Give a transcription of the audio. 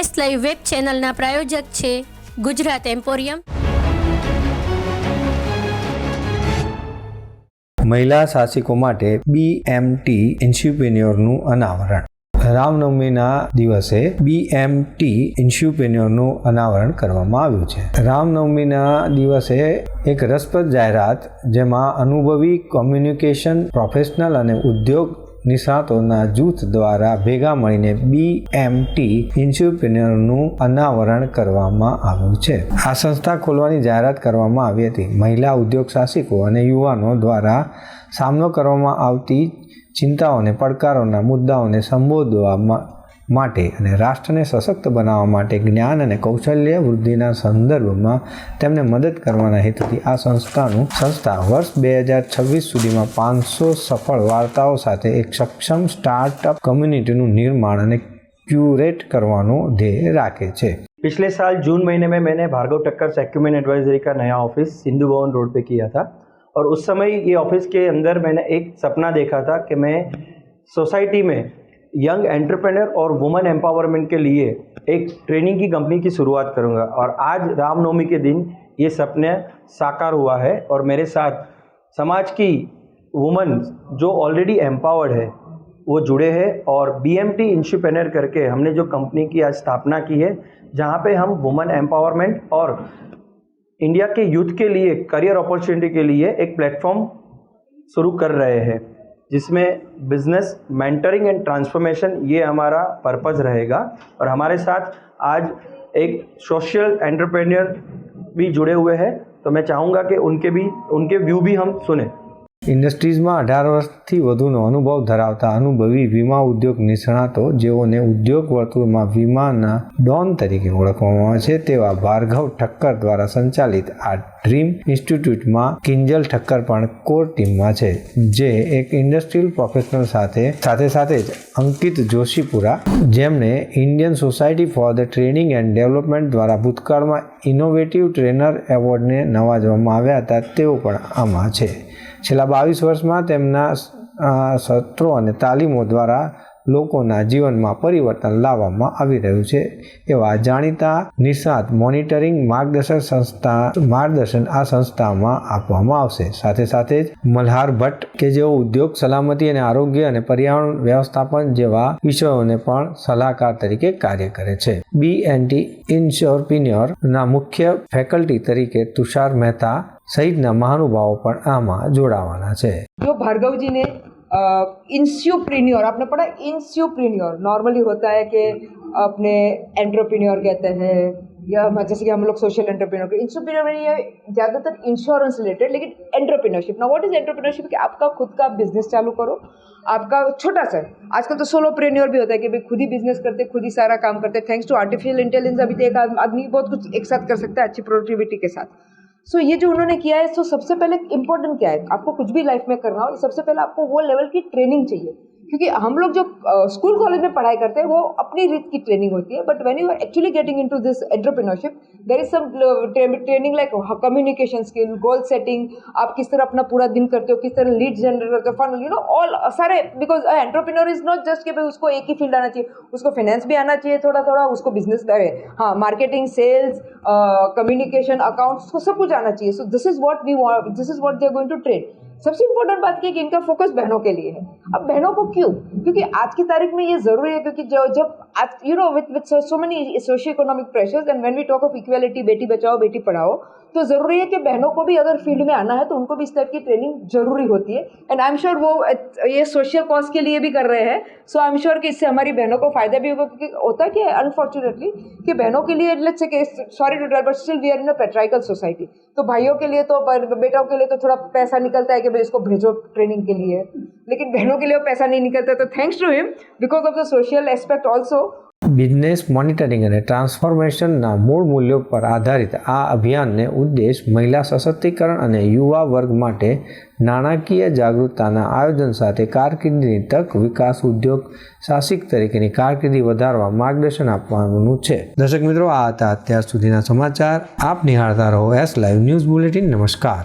test live web ચેનલના પ્રાયોજક છે Gujarat emporium મહિલા સાહસિકો માટે બીએમટી એન્ટ્રીપ્રેન્યોરનું અનાવરણ રામનવમીના દિવસે બીએમટી ઇન્સ્યુપેન્યોરનું અનાવરણ કરવામાં આવ્યું છે રામનવમીના દિવસે એક રસપ્રદ જાહેરાત જેમાં અનુભવી કોમ્યુનિકેશન પ્રોફેશનલ અને ઉદ્યોગ નિષ્ણાતોના જૂથ દ્વારા ભેગા મળીને બી બીએમટી ઇન્સ્યુપ્રિન્યોરનું અનાવરણ કરવામાં આવ્યું છે આ સંસ્થા ખોલવાની જાહેરાત કરવામાં આવી હતી મહિલા ઉદ્યોગ સાહસિકો અને યુવાનો દ્વારા સામનો કરવામાં આવતી ચિંતાઓને પડકારોના મુદ્દાઓને સંબોધવામાં માટે અને રાષ્ટ્રને સશક્ત બનાવવા માટે જ્ઞાન અને કૌશલ્ય વૃદ્ધિના સંદર્ભમાં તેમને મદદ કરવાના હેતુથી આ સંસ્થાનું સંસ્થા વર્ષ બે હજાર છવ્વીસ સુધીમાં પાંચસો સફળ વાર્તાઓ સાથે એક સક્ષમ સ્ટાર્ટઅપ કમ્યુનિટીનું નિર્માણ અને ક્યુરેટ કરવાનો ધ્યેય રાખે છે પિછલે સાલ જૂન મહિને મેં મેં ભાર્ગવ ટક્કર સેક્યુમેન્ટ એડવાઇઝરી का નયા ઓફિસ सिंधु भवन रोड पे किया था और उस समय ये ऑफिस के अंदर मैंने एक सपना देखा था कि મેં सोसाइटी में यंग एंटरप्रेनर और वुमेन एम्पावरमेंट के लिए एक ट्रेनिंग की कंपनी की शुरुआत करूंगा और आज रामनवमी के दिन ये सपने साकार हुआ है और मेरे साथ समाज की वुमेन जो ऑलरेडी एम्पावर्ड है वो जुड़े हैं और बी एम टी इंश्यूपेनर करके हमने जो कंपनी की आज स्थापना की है जहाँ पे हम वुमेन एम्पावरमेंट और इंडिया के यूथ के लिए करियर अपॉर्चुनिटी के लिए एक प्लेटफॉर्म शुरू कर रहे हैं जिसमें बिजनेस मेंटरिंग एंड ट्रांसफॉर्मेशन ये हमारा पर्पस रहेगा और हमारे साथ आज एक सोशल एंटरप्रेन्योर भी जुड़े हुए हैं तो मैं चाहूँगा कि उनके भी उनके व्यू भी हम सुने ઇન્ડસ્ટ્રીઝમાં અઢાર વર્ષથી વધુનો અનુભવ ધરાવતા અનુભવી વીમા ઉદ્યોગ નિષ્ણાતો જેઓને ઉદ્યોગ વર્તુળમાં વીમાના ડોન તરીકે ઓળખવામાં આવે છે તેવા ભાર્ગવ ઠક્કર દ્વારા સંચાલિત આ ડ્રીમ ઇન્સ્ટિટ્યૂટમાં કિંજલ ઠક્કર પણ કોર ટીમમાં છે જે એક ઇન્ડસ્ટ્રીયલ પ્રોફેશનલ સાથે સાથે સાથે જ અંકિત જોશીપુરા જેમણે Indian society for the training and development દ્વારા ભૂતકાળમાં ઇનોવેટિવ ટ્રેનર એવોર્ડને નવાજવામાં આવ્યા હતા તેઓ પણ આમાં છે છેલ્લા બાવીસ વર્ષમાં તેમના સત્રો અને તાલીમો દ્વારા લોકોના જીવનમાં પરિવર્તન લાવવામાં આવી રહ્યું છે એવા જાણીતા નિષ્ણાત મોનિટરિંગ માર્ગદર્શન સંસ્થા માર્ગદર્શન આ સંસ્થામાં આપવામાં આવશે સાથે સાથે જ મલ્હાર ભટ્ટ કે જેઓ ઉદ્યોગ સલામતી અને આરોગ્ય અને પર્યાવરણ વ્યવસ્થાપન જેવા વિષયોને પણ સલાહકાર તરીકે કાર્ય કરે છે બી એન્ડ ટી ઇન્ટરપ્રિન્યોરના મુખ્ય ફેકલ્ટી તરીકે તુષાર મહેતા सहित महानुभाव आम जोड़वा जो भार्गव जी ने इंस्यूप्रीन्योर आपने पढ़ा इंस्यूप्रीन्योर नॉर्मली होता है कि अपने एंट्रोप्रीन्योर कहते हैं या जैसे कि हम लोग सोशल एंटरप्रीनोर इंटरप्रीनोर ज़्यादातर इंश्योरेंस रिलेटेड लेकिन एंटरप्रीनरशिप ना व्हाट इज एंटरप्रीनरशिप कि आपका खुद का बिजनेस चालू करो आपका छोटा सा आजकल तो सोलो प्रेन्योर भी होता है कि भाई खुद ही बिजनेस करते खुद ही सारा काम करते थैंक्स टू आर्टिफिशियल इंटेलिजेंस अभी तो एक आदमी बहुत कुछ एक साथ कर सकता है अच्छी प्रोडक्टिविटी के साथ सो so, ये जो उन्होंने किया है सो so सबसे पहले इंपॉर्टेंट क्या है आपको कुछ भी लाइफ में करना हो तो सबसे पहले आपको वो लेवल की ट्रेनिंग चाहिए क्योंकि हम लोग जो स्कूल कॉलेज में पढ़ाई करते हैं वो अपनी रीत की ट्रेनिंग होती है but when you are actually getting into this entrepreneurship there is some training like communication skill goal setting आप किस तरह अपना पूरा दिन करते हो किस तरह लीड जनरेट करते हो फन यू नो ऑल सारे because entrepreneur is not just कि भाई उसको एक ही फील्ड आना चाहिए उसको फाइनेंस भी आना चाहिए थोड़ा थोड़ा उसको बिजनेस हाँ मार्केटिंग सेल्स कम्युनिकेशन अकाउंट्स को सब कुछ आना चाहिए so this is what we want this is what they are going to trade सबसे इम्पोर्टेंट बात यह कि इनका फोकस बहनों के लिए है अब बहनों को क्यों क्योंकि आज की तारीख में ये ज़रूरी है क्योंकि जो जब at, you know, with, with so, so many socioeconomic pressures, and when we talk of equality, बेटी बचाओ बेटी पढ़ाओ तो ज़रूरी है कि बहनों को भी अगर फील्ड में आना है तो उनको भी इस टाइप की ट्रेनिंग जरूरी होती है एंड आई एम श्योर वो ये सोशल कॉज के लिए भी कर रहे हैं सो आई एम श्योर कि इससे हमारी बहनों को फायदा भी होगा क्योंकि होता क्या है अनफॉर्चुनेटली कि बहनों के लिए let's say sorry to tell still we are in a patriarchal society तो भाइयों के लिए तो बेटाओं के लिए तो थोड़ा पैसा निकलता है कि भाई इसको भेजो ट्रेनिंग के लिए लेकिन बहनों के लिए पैसा नहीं निकलता तो thanks to him because of the social aspect also business monitoring અને ટ્રાન્સફોર્મેશનના મૂળ મૂલ્યો પર આધારિત આ અભિયાનને ઉદ્દેશ મહિલા સશક્તિકરણ અને યુવા વર્ગ માટે નાણાકીય જાગૃતતાના આયોજન સાથે કારકિર્દીની તક વિકાસ ઉદ્યોગ સાહસિક તરીકેની કારકિર્દી વધારવા માર્ગદર્શન આપવાનું છે દર્શક મિત્રો આ હતા અત્યાર સુધીના સમાચાર આપ નિહાળતા રહો એસ લાઈવ ન્યૂઝ બુલેટિન નમસ્કાર